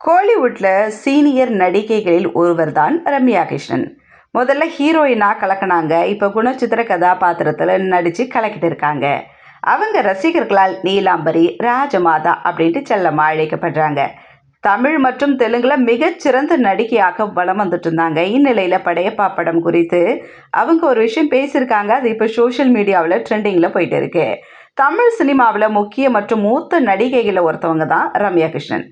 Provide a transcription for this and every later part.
கோலிவுட்டில் senior நடிகைகளில் ஒருவர் தான் ரம்யா கிருஷ்ணன் முதல்ல ஹீரோயினாக கலக்கினாங்க. இப்போ குணச்சித்திர கதாபாத்திரத்தில் நடித்து கலக்கிட்டு இருக்காங்க. அவங்க ரசிகர்களால் நீலாம்பரி ராஜமாதா அப்படின்ட்டு செல்லமாக அழைக்கப்படுறாங்க. தமிழ் மற்றும் தெலுங்கில் மிகச்சிறந்த நடிகையாக வலம் வந்துட்டு இருந்தாங்க. இந்நிலையில் படையப்பா படம் குறித்து அவங்க ஒரு விஷயம் பேசியிருக்காங்க. அது இப்போ சோஷியல் மீடியாவில் ட்ரெண்டிங்கில் போயிட்டு இருக்குது தமிழ் சினிமாவில் முக்கிய மற்றும் மூத்த நடிகைகளில் ஒருத்தவங்க தான் ரம்யா கிருஷ்ணன்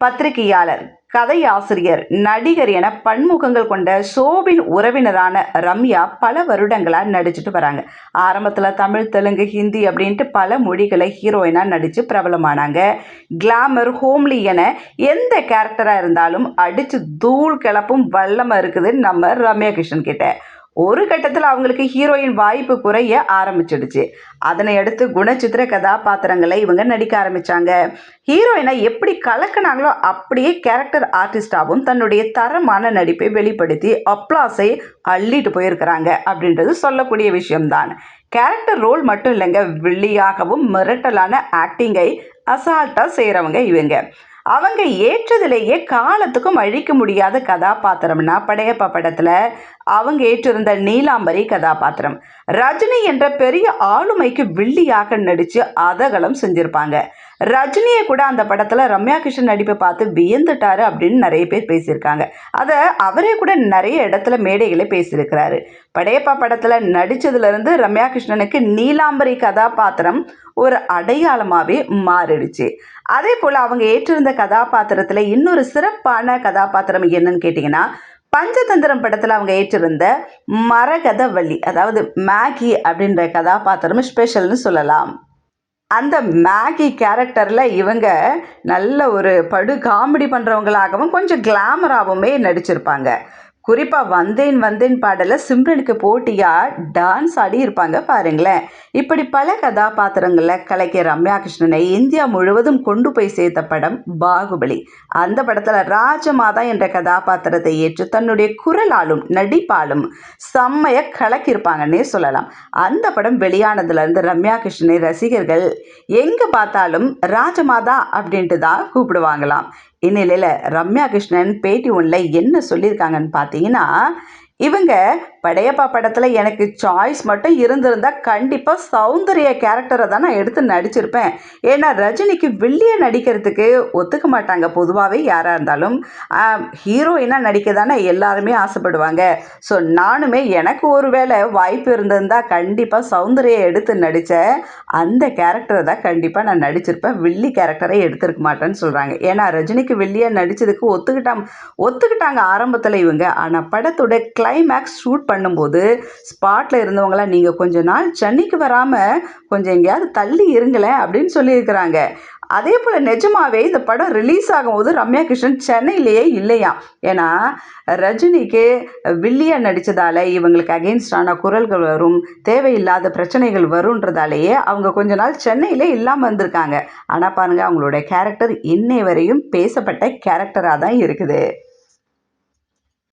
பத்திரிகையாளர் கதையாசிரியர் நடிகர் என பன்முகங்கள் கொண்ட ஷோவின் உறவினரான ரம்யா பல வருடங்களாக நடிச்சுட்டு வராங்க. ஆரம்பத்தில் தமிழ் தெலுங்கு ஹிந்தி அப்படின்ட்டு பல மொழிகளை ஹீரோயினாக நடித்து பிரபலமானாங்க. கிளாமர் ஹோம்லி என எந்த கேரக்டராக இருந்தாலும் அடித்து தூள் கிளப்பும் வல்லமாக இருக்குது நம்ம ரம்யா கிருஷ்ணன் கிட்ட. ஒரு கட்டத்தில் அவங்களுக்கு ஹீரோயின் வாய்ப்பு குறைய ஆரம்பிச்சிடுச்சு. அதனை அடுத்து குணச்சித்திர கதாபாத்திரங்களை இவங்க நடிக்க ஆரம்பித்தாங்க ஹீரோயினை எப்படி கலக்கினாங்களோ அப்படியே கேரக்டர் ஆர்டிஸ்டாகவும் தன்னுடைய தரமான நடிப்பை வெளிப்படுத்தி அப்ளாஸை அள்ளிட்டு போயிருக்கிறாங்க அப்படின்றது சொல்லக்கூடிய விஷயம்தான். கேரக்டர் ரோல் மட்டும் இல்லைங்க வில்லியாகவும் மிரட்டலான ஆக்டிங்கை அசால்ட்டாக செய்கிறவங்க இவங்க. அவங்க ஏற்றதிலேயே காலத்துக்கும் அழிக்க முடியாத கதாபாத்திரம்னா படையப்பா படத்தில் அவங்க ஏற்றிருந்த நீலாம்பரி கதாபாத்திரம். ரஜினி என்ற பெரிய ஆளுமைக்கு வில்லியாக நடித்து அதகலம் செஞ்சுருப்பாங்க. ரஜினியை கூட அந்த படத்தில் ரம்யா கிருஷ்ணன் நடிப்பை பார்த்து வியந்துட்டாரு அப்படின்னு நிறைய பேர் பேசியிருக்காங்க. அதை அவரே கூட நிறைய இடத்துல மேடைகளை பேசியிருக்கிறாரு. படையப்பா படத்தில் நடித்ததுலேருந்து ரம்யா கிருஷ்ணனுக்கு நீலாம்பரி கதாபாத்திரம் ஒரு அடையாளமாகவே மாறிடுச்சு. அதே போல் அவங்க ஏற்றிருந்த கதாபாத்திரத்தில் இன்னொரு சிறப்பான கதாபாத்திரம் என்னன்னு கேட்டிங்கன்னா பஞ்சதந்திரம் படத்தில் அவங்க ஏற்றிருந்த மரகதவள்ளி அதாவது மேகி அப்படின்ற கதாபாத்திரம் ஸ்பெஷல்னு சொல்லலாம். அந்த மேகி கேரக்டரில் இவங்க நல்ல ஒரு படு காமெடி பண்ணுறவங்களாகவும் கொஞ்சம் கிளாமராகவுமே நடிச்சிருப்பாங்க. குறிப்பாக வந்தேன் வந்தேன் பாடலில் சிம்ரனுக்கு போட்டியாக டான்ஸ் ஆடி இருப்பாங்க பாருங்களேன். இப்படி பல கதாபாத்திரங்களில் கலைஞர் ரம்யா கிருஷ்ணனை இந்தியா முழுவதும் கொண்டு போய் சேர்த்த படம் பாகுபலி. அந்த படத்தில் ராஜமாதா என்ற கதாபாத்திரத்தை ஏற்று தன்னுடைய குரலாலும் நடிப்பாலும் செம்மைய கலக்கியிருப்பாங்கன்னே சொல்லலாம். அந்த படம் வெளியானதுலேருந்து ரம்யா கிருஷ்ணனை ரசிகர்கள் எங்கே பார்த்தாலும் ராஜமாதா அப்படின்ட்டு தான் கூப்பிடுவாங்களாம். இந்நிலையில் ரம்யா கிருஷ்ணன் பேட்டி ஒன்றில் என்ன சொல்லியிருக்காங்கன்னு பார்த்தீங்கன்னா இவங்க படையப்பா படத்தில் எனக்கு சாய்ஸ் மட்டும் இருந்திருந்தால் கண்டிப்பாக சௌந்தரிய கேரக்டரை தான் நான் எடுத்து நடிச்சிருப்பேன். ஏன்னா ரஜினிக்கு வில்லியை நடிக்கிறதுக்கு ஒத்துக்க மாட்டாங்க. பொதுவாகவே யாராக இருந்தாலும் ஹீரோயினாக நடிக்க தானே எல்லாருமே ஆசைப்படுவாங்க. ஸோ நானுமே எனக்கு ஒரு வேளை வாய்ப்பு இருந்திருந்தால் கண்டிப்பாக சௌந்தரிய எடுத்து நடித்த அந்த கேரக்டரை தான் கண்டிப்பாக நான் நடிச்சிருப்பேன். வில்லி கேரக்டரை எடுத்திருக்க மாட்டேன்னு சொல்கிறாங்க ஏன்னா ரஜினிக்கு வில்லியாக நடித்ததுக்கு ஒத்துக்கிட்டாங்க ஒத்துக்கிட்டாங்க ஆரம்பத்தில் இவங்க. ஆனால் படத்தோட கிளைமேக்ஸ் ஷூட் பண்ணும்போது ஸ்பாட்டில் இருந்தவங்களாம் நீங்கள் கொஞ்ச நாள் சென்னைக்கு வராமல் கொஞ்சம் எங்கேயாவது தள்ளி இருங்களேன் அப்படின்னு சொல்லியிருக்கிறாங்க. அதே போல் நிஜமாவே இந்த படம் ரிலீஸ் ஆகும்போது ரம்யா கிருஷ்ணன் சென்னையிலேயே இல்லையாம் ஏன்னா ரஜினிக்கு வில்லியா நடித்ததால் இவங்களுக்கு அகெயின்ஸ்டான குரல்கள் வரும் தேவையில்லாத பிரச்சனைகள் வரும்ன்றதாலேயே அவங்க கொஞ்ச நாள் சென்னையிலே இல்லாமல் வந்திருக்காங்க ஆனால் பாருங்கள் அவங்களோட கேரக்டர் இன்னை வரையும் பேசப்பட்ட கேரக்டராக தான் இருக்குது.